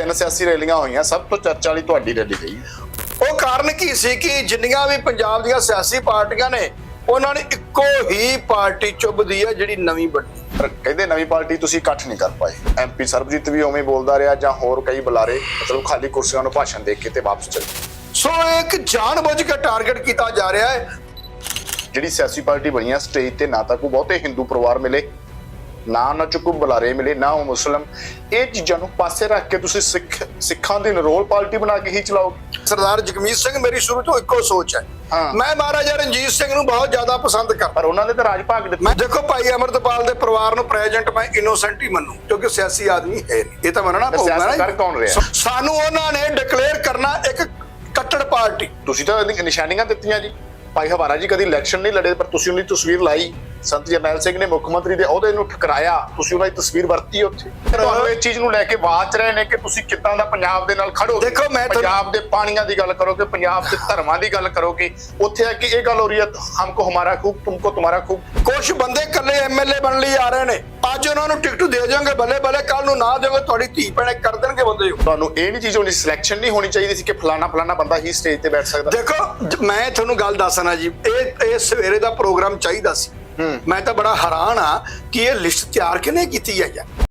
ਤਿੰਨ ਸਿਆਸੀ ਰੈਲੀਆਂ ਹੋਈਆਂ, ਸਭ ਤੋਂ ਚਰਚਾ ਵਾਲੀ ਤੁਹਾਡੀ ਰੈਲੀ ਰਹੀ ਉਹ ਕਾਰਨ ਕੀ ਸੀ ਕਿ ਜਿੰਨੀਆਂ ਵੀ ਪੰਜਾਬ ਦੀਆਂ ਸਿਆਸੀ ਪਾਰਟੀਆਂ ਨੇ, ਉਹਨਾਂ ਨੇ ਇੱਕੋ ਹੀ ਪਾਰਟੀ ਚੁੱਭਦੀ ਹੈ ਜਿਹੜੀ ਨਵੀਂ ਬਣੀ। ਕਹਿੰਦੇ ਨਵੀਂ ਪਾਰਟੀ ਤੁਸੀਂ ਇਕੱਠ ਨਹੀਂ ਕਰ ਪਾਏ। ਐਮਪੀ ਸਰਬਜੀਤ ਵੀ ਉਵੇਂ ਬੋਲਦਾ ਰਿਹਾ ਜਾਂ ਹੋਰ ਕਈ ਬੁਲਾਰੇ, ਮਤਲਬ ਖਾਲੀ ਕੁਰਸੀਆਂ ਨੂੰ ਭਾਸ਼ਣ ਦੇ ਕੇ ਤੇ ਵਾਪਸ ਚਲੇ। ਗਏ। ਸੋ ਇੱਕ ਜਾਣਬੁੱਝ ਕੇ ਟਾਰਗੇਟ ਕੀਤਾ ਜਾ ਰਿਹਾ ਹੈ। ਜਿਹੜੀ ਸਿਆਸੀ ਪਾਰਟੀ ਬਣੀ ਹੈ ਸਟੇਜ ਤੇ ਨਾ ਤਾਂ ਕੋਈ ਬਹੁਤੇ ਹਿੰਦੂ ਪਰਿਵਾਰ ਮਿਲੇ ਨਾ ਉਹਨਾਂ ਚ ਕੋਈ ਬੁਲਾਰੇ ਮਿਲੇ ਨਾ ਉਹ ਮੁਸਲਮ। ਇਹ ਚੀਜ਼ਾਂ ਨੂੰ ਪਾਸੇ ਰੱਖ ਕੇ ਤੁਸੀਂ ਸਿੱਖ ਸਿੱਖਾਂ ਦੀ ਨਰੋਲ ਪਾਰਟੀ ਬਣਾ ਕੇ ਹੀ ਚਲਾਓਗੇ ਸਰਦਾਰ ਜਗਮੀਤ ਸਿੰਘ ਮੇਰੀ ਸ਼ੁਰੂ ਤੋਂ ਇੱਕੋ ਸੋਚ ਹੈ। ਮੈਂ ਮਹਾਰਾਜਾ ਰਣਜੀਤ ਸਿੰਘ ਨੂੰ ਬਹੁਤ ਜ਼ਿਆਦਾ ਪਸੰਦ ਕਰਦਾ। ਪਰ ਉਹਨਾਂ ਨੇ ਤਾਂ ਰਾਜ ਭਾਗ ਦਿੱਤਾ। ਦੇਖੋ ਭਾਈ ਅਮਰਤਪਾਲ ਦੇ ਪਰਿਵਾਰ ਨੂੰ ਪ੍ਰੈਜ਼ੈਂਟ ਮੈਂ ਇਨੋਸੈਂਟ ਹੀ ਮੰਨੂ ਕਿਉਂਕਿ ਸਿਆਸੀ ਆਦਮੀ ਹੈ ਨਹੀਂ। ਇਹ ਤਾਂ ਮੰਨਣਾ ਪਊਗਾ ਨਾ ਕਰ ਕੌਣ ਰਿਹਾ? ਸਾ- ਸਾਨੂੰ ਉਹਨਾਂ ਨੇ ਡਿਕਲੇਅਰ ਕਰਨਾ ਇੱਕ ਕੱਟੜ ਪਾਰਟੀ। ਤੁਸੀਂ ਤਾਂ ਨਿਸ਼ਾਨੀਆਂ ਦਿੱਤੀਆਂ ਜੀ। ਭਾਈ ਹਵਾਰਾ ਜੀ ਕਦੀ ਇਲੈਕਸ਼ਨ ਨਹੀਂ ਲੜੇ ਪਰ ਤੁਸੀਂ ਉਹਦੀ ਤਸਵੀਰ ਲਾਈ। ਸੰਤ ਜਰਨੈਲ ਸਿੰਘ ਨੇ ਮੁੱਖ ਮੰਤਰੀ ਦੇ ਅਹੁਦੇ ਨੂੰ ਠੁਕਰਾਇਆ। ਤੁਸੀਂ ਉਹਨਾਂ ਦੀ ਤਸਵੀਰ ਵਰਤੀ ਉੱਥੇ। ਤੁਹਾਨੂੰ ਇਹ ਚੀਜ਼ ਨੂੰ ਲੈ ਕੇ ਬਾਤ ਰਹੇ ਨੇ ਕਿ ਤੁਸੀਂ ਕਿੱਦਾਂ ਦਾ ਪੰਜਾਬ ਦੇ ਨਾਲ ਖੜੋਗੇ ਦੇਖੋ, ਮੈਂ ਪੰਜਾਬ ਦੇ ਪਾਣੀਆਂ ਦੀ ਗੱਲ ਕਰੋਗੇ ਪੰਜਾਬ ਦੇ ਧਰਮਾਂ ਦੀ ਗੱਲ ਕਰੋਗੇ ਉੱਥੇ ਆ ਕਿ ਇਹ ਗੱਲ ਹੋ ਰਹੀ ਹੈ ਹਮਕੋ ਹਮਾਰਾ ਖੂਬ ਤੁਮਕੋ ਤੁਹਾਡਾ ਖੂਬ। ਕੁਝ ਬੰਦੇ ਇਕੱਲੇ ਐਮਐਲਏ ਬਣ ਲਈ ਆ ਰਹੇ ਨੇ। ਅੱਜ ਉਹਨਾਂ ਨੂੰ ਟਿਕਟ ਦੇ ਜਾਓਗੇ ਬੱਲੇ ਬੱਲੇ ਕੱਲ ਨੂੰ ਨਾ ਦੇਵੋਗੇ ਤੁਹਾਡੀ ਧੀ ਭੈਣੇ ਕਰ ਦੇਣਗੇ ਬੰਦੇ। ਤੁਹਾਨੂੰ ਇਹ ਨਹੀਂ ਚੀਜ਼ ਹੋਣੀ ਸਿਲੈਕਸ਼ਨ ਨਹੀਂ ਹੋਣੀ ਚਾਹੀਦੀ ਸੀ ਕਿ ਫਲਾਣਾ ਫਲਾਣਾ ਬੰਦਾ ਹੀ ਸਟੇਜ ਤੇ ਬੈਠ ਸਕਦਾ। ਦੇਖੋ ਮੈਂ ਤੁਹਾਨੂੰ ਗੱਲ ਦੱਸਣਾ ਜੀ ਇਹ ਇਹ ਸਵੇਰੇ ਦਾ ਪ੍ਰੋਗਰਾਮ ਚਾਹੀਦਾ ਸੀ। ਮੈਂ ਤਾਂ ਬੜਾ ਹੈਰਾਨ ਆ ਕਿ ਇਹ ਲਿਸਟ ਤਿਆਰ ਕਿਨੇ ਕੀਤੀ ਹੈ ਯਾਰ